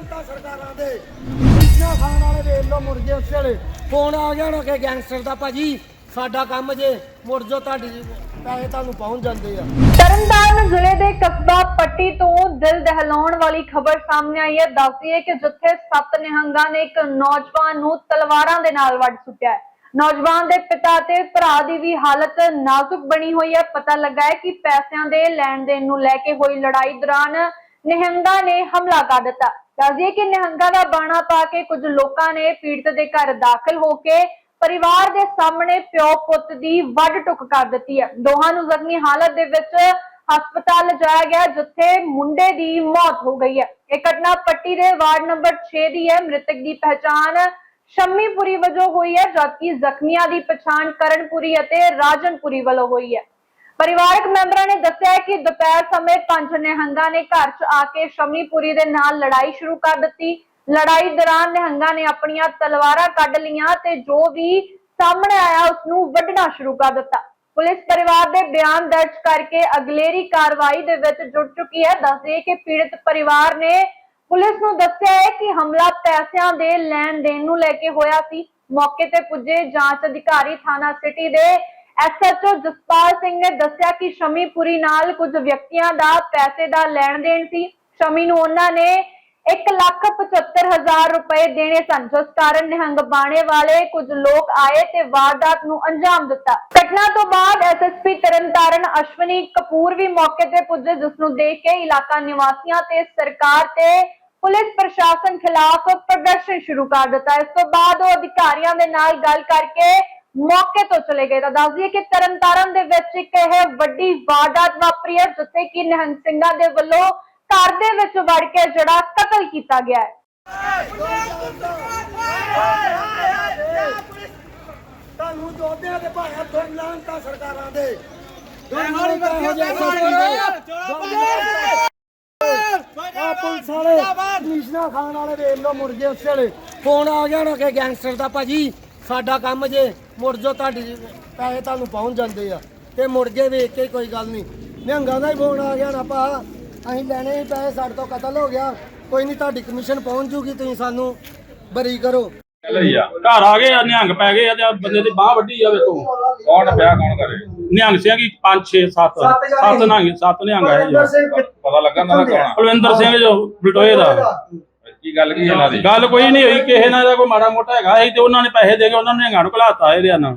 ਦੇ। ਪੀਣਾ ਖਾਣ ਵਾਲੇ ਵੇਖ ਲੋ ਮੁਰਗੇ ਉਸੇ ਵੇਲੇ। ਫੋਨ ਆ ਗਿਆ ਨਾ ਕਿ ਗੈਂਗਸਟਰ ਦਾ ਭਾਜੀ, ਸਾਡਾ ਕੰਮ ਜੇ ਮੁੜ ਜੋ ਤੁਹਾਡੀ ਪੈਸੇ ਤੁਹਾਨੂੰ ਪਹੁੰਚ ਜਾਂਦੇ ਆ। ਤਰਨਤਾਰਨ ਜ਼ਿਲ੍ਹੇ ਦੇ ਕਸਬਾ ਪੱਟੀ ਤੋਂ ਦਿਲ ਦਹਿਲਾਉਣ ਵਾਲੀ ਖਬਰ ਸਾਹਮਣੇ ਆਈ ਹੈ। ਦੱਸਦੀ ਹੈ ਕਿ ਜਿੱਥੇ ਸੱਤ ਨਿਹੰਗਾਂ ਨੇ ਇੱਕ ਨੌਜਵਾਨ ਨੂੰ ਤਲਵਾਰਾਂ ਦੇ ਨਾਲ ਵੱਢ ਸੁੱਟਿਆ ਹੈ। ਨੌਜਵਾਨ ਦੇ ਪਿਤਾ ਤੇ ਭਰਾ ਦੀ ਵੀ ਹਾਲਤ ਨਾਜ਼ੁਕ ਬਣੀ ਹੋਈ ਹੈ। ਪਤਾ ਲੱਗਾ ਹੈ ਕਿ ਪੈਸਿਆਂ ਦੇ ਲੈਣ ਦੇਣ ਨੂੰ ਲੈ ਕੇ ਹੋਈ ਲੜਾਈ ਦੌਰਾਨ ਨਿਹੰਗਾਂ ਨੇ ਹਮਲਾ ਕਰ ਦਿੱਤਾ। ਦੱਸਦੀਏ ਕਿ ਨਿਹੰਗਾਂ ਦਾ ਬਾਣਾ ਪਾ ਕੇ ਕੁਝ ਲੋਕਾਂ ਨੇ ਪੀੜਤ ਦੇ ਘਰ ਦਾਖਲ ਹੋ ਕੇ ਪਰਿਵਾਰ ਦੇ ਸਾਹਮਣੇ ਪਿਓ ਪੁੱਤ ਦੀ ਵੱਢ ਟੁੱਕ ਕਰ ਦਿੱਤੀ ਹੈ। ਦੋਹਾਂ ਨੂੰ ਜ਼ਖਮੀ ਹਾਲਤ ਦੇ ਵਿੱਚ ਹਸਪਤਾਲ ਲਿਜਾਇਆ ਗਿਆ, ਜਿੱਥੇ ਮੁੰਡੇ ਦੀ ਮੌਤ ਹੋ ਗਈ ਹੈ। ਇਹ ਘਟਨਾ ਪੱਟੀ ਦੇ ਵਾਰਡ ਨੰਬਰ 6 ਦੀ ਹੈ। ਮ੍ਰਿਤਕ ਦੀ ਪਹਿਚਾਣ ਸ਼ੰਮੀਪੁਰੀ ਵਜੋਂ ਹੋਈ ਹੈ, ਜਦਕਿ ਜ਼ਖਮੀਆਂ ਦੀ ਪਛਾਣ ਕਰਨਪੁਰੀ ਅਤੇ ਰਾਜਨਪੁਰੀ ਵੱਲੋਂ ਹੋਈ ਹੈ। ਪਰਿਵਾਰਕ ਮੈਂਬਰਾਂ ਨੇ ਦੱਸਿਆ ਕਿ ਦੁਪਹਿਰ ਸਮੇਂ ਪੰਜ ਨਿਹੰਗਾਂ ਨੇ ਘਰ 'ਚ ਆ ਕੇ ਸ਼ਮੀਪੁਰੀ ਦੇ ਨਾਲ ਲੜਾਈ ਸ਼ੁਰੂ ਕਰ ਦਿੱਤੀ। ਲੜਾਈ ਦੌਰਾਨ ਨਿਹੰਗਾਂ ਨੇ ਆਪਣੀਆਂ ਤਲਵਾਰਾਂ ਕੱਢ ਲਈਆਂ ਤੇ ਜੋ ਵੀ ਸਾਹਮਣੇ ਆਇਆ ਉਸ ਨੂੰ ਵੱਢਣਾ ਸ਼ੁਰੂ ਕਰ ਦਿੱਤਾ। ਪੁਲਿਸ ਪਰਿਵਾਰ ਦੇ ਬਿਆਨ ਦਰਜ ਕਰਕੇ ਅਗਲੇਰੀ ਕਾਰਵਾਈ ਦੇ ਵਿੱਚ ਜੁੜ ਚੁੱਕੀ ਹੈ। ਦੱਸਦੇ ਕਿ ਪੀੜਤ ਪਰਿਵਾਰ ਨੇ ਪੁਲਿਸ ਨੂੰ ਦੱਸਿਆ ਹੈ ਕਿ ਹਮਲਾ ਪੈਸਿਆਂ ਦੇ ਲੈਣ ਦੇਣ ਨੂੰ ਲੈ ਕੇ ਹੋਇਆ ਸੀ। ਮੌਕੇ ਤੇ ਪੁੱਜੇ ਜਾਂਚ ਅਧਿਕਾਰੀ ਥਾਣਾ ਸਿਟੀ ਦੇ ਐਸਐਚਓ ਜਸਪਾਲ ਸਿੰਘ ਨੇ ਦੱਸਿਆ ਕਿ ਸ਼ਮੀਪੁਰੀ ਨਾਲ ਕੁਝ ਵਿਅਕਤੀਆਂ ਦਾ ਪੈਸੇ ਦਾ ਲੈਣ ਦੇਣ ਸੀ। ਸ਼ਮੀ ਨੂੰ ਉਹਨਾਂ ਨੇ 175000 ਰੁਪਏ ਦੇਣੇ ਸਨ। ਜਿਸ ਕਾਰਨ ਨਿਹੰਗ ਬਾਣੇ ਵਾਲੇ ਕੁਝ ਲੋਕ ਆਏ ਤੇ ਵਾਰਦਾਤ ਨੂੰ ਅੰਜਾਮ ਦਿੱਤਾ। ਘਟਨਾ ਤੋਂ ਬਾਅਦ ਐਸਐਸਪੀ ਤਰਨਤਾਰਨ ਅਸ਼ਵਨੀ ਕਪੂਰ ਵੀ ਮੌਕੇ ਤੇ ਪੁੱਜੇ, ਜਿਸ ਨੂੰ ਦੇਖ ਕੇ ਇਲਾਕਾ ਨਿਵਾਸੀਆਂ ਤੇ ਸਰਕਾਰ ਤੇ ਪੁਲਿਸ ਪ੍ਰਸ਼ਾਸਨ ਖਿਲਾਫ ਪ੍ਰਦਰਸ਼ਨ ਸ਼ੁਰੂ ਕਰ ਦਿੱਤਾ। ਇਸ ਤੋਂ ਬਾਅਦ ਉਹ ਅਧਿਕਾਰੀਆਂ ਦੇ ਨਾਲ ਗੱਲ ਕਰਕੇ ਮੌਕੇ ਤੋਂ ਚਲੇ ਗਏ। ਤਾਂ ਦੱਸ ਦਈਏ ਕਿ ਤਰਨਤਾਰਨ ਦੇ ਵਿੱਚ ਇੱਕ ਇਹ ਵੱਡੀ ਵਾਰਦਾਤ ਵਾਪਰੀ ਹੈ ਜਿੱਥੇ ਕਿ ਨਿਹੰਗ ਸਿੰਘਾਂ ਦੇ ਵੱਲੋਂ ਘਰ ਦੇ ਵਿੱਚ ਵੜ ਕੇ ਜਿਹੜਾ ਕਤਲ ਕੀਤਾ ਗਿਆ ਹੈ। ਤੁਹਾਨੂੰ ਜੋਧਿਆਂ ਦੇ ਭਾਵੇਂ ਤੁਰ ਲਾਣ ਤਾਂ ਸਰਕਾਰਾਂ ਦੇ। ਦੋਨੋਂ ਇਹੋ ਜਿਹੇ ਸੋਚੀ ਦੇ ਆ ਪੁਲਿਸ ਵਾਲੇ ਕਮਿਸ਼ਨਾ ਖਾਣ ਵਾਲੇ ਵੇਖ ਲੋ ਮੁਰਗੇ ਉਸੇ ਵੇਲੇ। ਫੋਨ ਆ ਗਿਆ ਨਾ ਕਿ ਗੈਂਗਸਟਰ ਦਾ ਭਾਜੀ ਸਾਡਾ ਕੰਮ ਜੇ ਮੁੜ ਜੋ ਤੁਹਾਡੀ ਪੈਸੇ ਤੁਹਾਨੂੰ ਪਹੁੰਚ ਜਾਂਦੇ ਆ। ਤੇ ਮੁਰਗੇ ਵੇਖ ਕੇ ਕੋਈ ਗੱਲ ਨਹੀਂ। ਨਿਹੰਗਾਂ ਦਾ ਹੀ ਫੋਨ ਆ ਗਿਆ ਨਾ ਭਾ। ਅਸੀਂ ਲੈਣੇ ਹੀ ਪੈਸੇ ਸਾਡੇ ਤੋਂ ਕਤਲ ਹੋ ਗਿਆ। ਕੋਈ ਨਹੀਂ ਤੁਹਾਡੀ ਕਮਿਸ਼ਨ ਪਹੁੰਚ ਜੂਗੀ ਤੁਸੀਂ ਸਾਨੂੰ ਬਰੀ ਕਰੋ। ਘਰ ਆ ਗਏ ਆ ਨਿਹੰਗ ਪੈ ਗਏ ਆ ਤੇ ਆਹ ਬੰਦੇ ਦੀ ਬਾਹ ਵੱਡੀ ਆ ਵੇਖੋ ਕੌਣ ਵਿਆਹ ਕੌਣ ਕਰੇ? ਨਿਹੰਗ ਸਿੰਘ ਕੀ 5 6 7 7 ਨਿਹੰਗ ਸੱਤ ਨਿਹੰਗ ਆਏ ਜੀ ਪਤਾ ਲੱਗਾ ਨਾ ਕੌਣ ਕੁਲਵਿੰਦਰ ਸਿੰਘ ਜੋ ਬਲਟੋਏ ਦਾ। ਕੀ ਗੱਲ ਕੀ ਇਹਨਾਂ ਦੀ? ਗੱਲ ਕੋਈ ਨਹੀਂ ਹੋਈ ਕਿਸੇ ਨਾਲ ਦਾ ਕੋਈ ਮਾੜਾ ਮੋਟਾ ਹੈਗਾ ਸੀ ਤੇ ਉਹਨਾਂ ਨੇ ਪੈਸੇ ਦੇ ਕੇ ਉਹਨਾਂ ਨੇ ਨਿਹੰਗਾਂ ਨੂੰ ਘਲਾਤਾ ਇਹਦੇ ਨਾਲ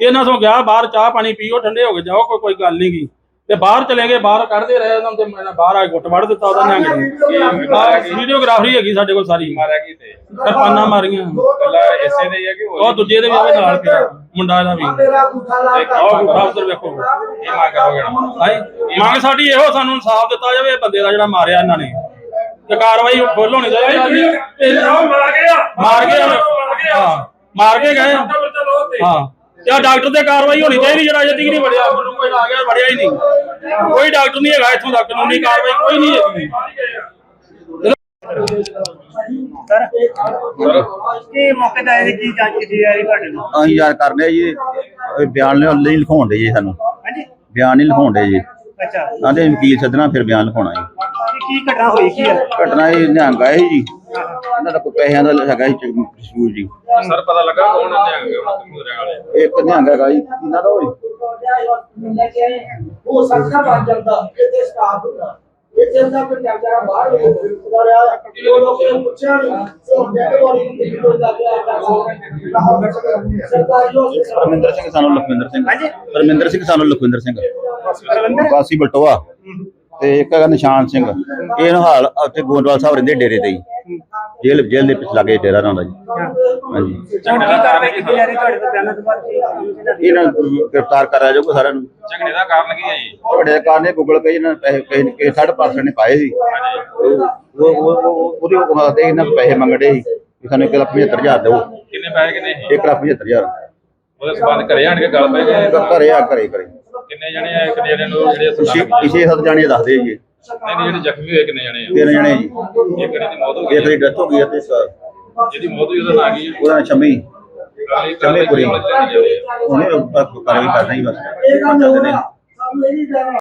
ਇਹਨਾਂ ਤੋਂ ਗਿਆ ਬਾਹਰ ਚਾਹ ਪਾਣੀ ਪੀਓ ਠੰਡੇ ਹੋ ਕੇ ਜਾਓ ਕੋਈ ਕੋਈ ਗੱਲ ਨਹੀਂ ਗੀ। ਤੇ ਬਾਹਰ ਚਲੇ ਗਏ ਬਾਹਰ ਕੱਢਦੇ ਰਹੇ ਉਹਨਾਂ ਤੇ ਮੈਂ ਬਾਹਰ ਆ ਕੇ ਗੁੱਟ ਵੜ ਦਿੱਤਾ ਉਹਦਾ ਨੂੰ ਵੀਡੀਓਗ੍ਰਾਫੀ ਹੈਗੀ ਸਾਡੇ ਕੋਲ ਸਾਰੀ। ਮਾਰਿਆ ਕੀ ਤੇ? ਕਿਰਪਾਨਾਂ ਮਾਰੀਆਂ। ਕੱਲਾ ਇਸੇ ਦੇ ਹੀ ਆ ਕਿ ਉਹ ਦੂਜੇ ਦੇ ਵੀ ਉਹਦੇ ਨਾਲ ਪਿਆ ਮੁੰਡਾ ਇਹਦਾ ਵੀ। ਆਹ ਗੁੱਠਾ ਉੱਧਰ ਵੇਖੋ ਕੀ ਮੰਗ ਕਰੋਗੇ ਨਾ। ਮੰਗ ਸਾਡੀ ਇਹੋ ਸਾਨੂੰ ਇਨਸਾਫ ਦਿੱਤਾ ਜਾਵੇ ਇਹ ਬੰਦੇ ਦਾ ਜਿਹੜਾ ਮਾਰਿਆ ਇਹਨਾਂ ਨੇ। ਤੇ ਕਾਰਵਾਈ ਫੁੱਲ ਹੋਣੀ ਚਾਹੀਦੀ ਇਹ ਮਾਰ ਗਏ ਮਾਰ ਗਏ ਹਾਂ ਮਾਰ ਕੇ ਗਏ ਹਾਂ। ਆਹ ਡਾਕਟਰ ਤੇ ਕਾਰਵਾਈ ਹੋਣੀ ਚਾਹੀਦੀ ਜਿਹੜਾ ਅਜੇ ਤੱਕ ਨਹੀਂ ਵੜਿਆ ਮੈਨੂੰ ਕੋਈ ਆ ਗਿਆ ਵੜਿਆ ਹੀ ਨਹੀਂ। ਕੋਈ ਡਾਕਟਰ ਨਹੀਂ ਹੈਗਾ ਇੱਥੋਂ ਤੱਕ ਕਾਨੂੰਨੀ ਕਾਰਵਾਈ ਕੋਈ ਨਹੀਂ ਹੈਗੀ। ਕੀ ਮੌਕੇ ਤੇ ਆਏ ਕੀ ਜਾਂਚ ਕੀਤੀ ਜਾ ਰਹੀ ਤੁਹਾਡੇ ਨੂੰ ਅਸੀਂ ਯਾਰ ਕਰਨੇ ਜੀ। ਇਹ ਬਿਆਨ ਲਿਖਾਉਣ ਲਈ ਲਿਖਾਉਣ ਦੇ ਜੀ ਸਾਨੂੰ। ਹਾਂਜੀ। ਬਿਆਨ ਨਹੀਂ ਲਿਖਾਉਣ ਦੇ ਜੀ। ਅੱਛਾ। ਆਂਦੇ ਵਕੀਲ ਸੱਦਣਾ ਫਿਰ ਬਿਆਨ ਲਿਖਾਉਣਾ ਜੀ। ਇਹ ਕੀ ਘਟਨਾ ਹੋਈ ਕੀ ਹੈ ਘਟਨਾ ਇਹ ਨਿਹੰਗ ਆਏ ਜੀ। ਇਹਨਾਂ ਦਾ ਕੋਈ ਪੈਸਿਆਂ ਦਾ ਹੈਗਾ ਸੀ ਜੀ। ਸਰ ਪਤਾ ਲੱਗਾ ਕੌਣ ਨਿਹੰਗ ਮੂਰੇ ਵਾਲੇ ਇੱਕ ਨਿਹੰਗ ਹੈਗਾ ਜੀ ਇਹਨਾਂ ਦਾ ਹੋਈ ਉਹ ਸੰਖਾ ਬਣ ਜਾਂਦਾ ਇੱਥੇ ਸਟਾਫ ਹੁੰਦਾ। ਇੱਥੇ ਦਾ ਕੋਈ ਟੈਂਕਰਾ ਬਾਹਰ ਹੁੰਦਾ ਰਿਹਾ। ਉਹ ਲੋਕਾਂ ਨੇ ਪੁੱਛਿਆ ਨਹੀਂ ਉਹ ਡੈਡ ਵਾਲੀ ਨੂੰ ਕੋਈ ਲੱਗ ਗਿਆ ਸਰਕਾਰੀ hospital ਪਰਮਿੰਦਰ ਸਿੰਘ ਸਾਨੂੰ ਲਖਵਿੰਦਰ ਸਿੰਘ। ਹਾਂਜੀ। ਪਰਮਿੰਦਰ ਸਿੰਘ ਸਾਨੂੰ ਲਖਵਿੰਦਰ ਸਿੰਘ। ਵਾਸੀ ਬਲਟੋਆ ਤੇ ਇੱਕ ਹੈਗਾ ਨਿਸ਼ਾਨ ਸਿੰਘ। ਇਹ ਹਾਲ ਉੱਥੇ ਗੋਂਦਵਾਲ ਸਾਹਿਬ ਰਹਿੰਦੇ ਡੇਰੇ ਤੇ ਜੀ ਜੇਲ੍ਹ ਜੇਲ੍ਹ ਦੇ ਪਿੱਛੇ ਲਾਗੇ ਡੇਰਾ ਉਹਨਾਂ ਦਾ ਜੀ। ਹਾਂਜੀ। ਹੁਣ ਕੀ ਕਾਰਵਾਈ ਕੀਤੀ ਜਾ ਰਹੀ ਤੁਹਾਡੇ ਤੋਂ ਬਿਆਨਾਂ ਤੋਂ ਬਾਅਦ ਕੀ ਇਹਨਾਂ ਦੀ- ਇਹਨਾਂ ਨੂੰ ਗ੍ਰਿਫਤਾਰ ਕਰਿਆ ਜਾਊਗਾ ਸਾਰਿਆਂ ਨੂੰ। ਝਗੜੇ ਦਾ ਕਾਰਨ ਕੀ ਹੈ ਜੀ? ਵੱਡੇ ਕਾਰ ਨੇ ਗੂਗਲ ਪੇ ਇਹਨਾਂ ਨੇ ਪੈਸੇ ਕਿਸੇ ਨੇ ਕਿਸੇ ਥਰਡ ਪਰਸਨ ਨੇ ਪਾਏ ਸੀ। ਉਹ ਉਹ ਉਹ- ਉਹ- ਉਹਦੇ ਵਾਸਤੇ ਇਹਨਾਂ ਪੈਸੇ ਮੰਗੜੇ ਸੀ। ਕਿ ਸਾਨੂੰ 1 ਲੱਖ 75000 ਦਿਓ। ਕਿੰਨੇ ਪੈਸੇ ਕਿੰਨੇ ਸੀ? 1 ਲੱਖ 75000 ਉਹਦੇ ਸਬੰਧ ਘਰੇ ਆਣ ਕੇ ਗੱਲ ਪੈ ਗਏ ਘਰੇ ਆ ਘਰੇ ਘਰੇ। ਕਿੰਨੇ ਜਣੇ ਆ? ਕਿੰਨੇ ਜਣੇ ਨੂੰ ਜਿਹੜੇ ਪਿਛੇ ਸਰਦਾਰ ਪਿਛੇ ਸੱਤ ਜਾਣੇ ਦੱਸਦੇ ਜੀ। ਨਹੀਂ ਨਹੀਂ ਜਿਹੜੇ ਜ਼ਖਮੀ ਹੋਏ ਕਿੰਨੇ ਜਣੇ ਆ? ਤਿੰਨ ਜਣੇ ਜੀ। ਇੱਕ ਜਣੇ ਦੀ ਮੌਤ ਹੋ ਇੱਕ ਗਈ ਦੀ ਡੈਥ ਹੋ ਗਈ ਹੈ ਤੇ ਇੱਕ ਜਿਹਦੀ ਮੌਤ ਹੋਈ ਉਹਦਾ ਨਾਂ ਕੀ ਹੈ ਉਹਦਾ ਨਾਂ ਸ਼ਮੀ। ਚੰਮੇ ਪੁਰੀ। ਉਹਨੇ ਕਾਰਵਾਈ ਕਰਨਾ ਹੀ ਬਸ। ਇਹ ਕੰਮ ਹੋਣਾ ਸਭ ਮੇਰੀ ਜਾਨ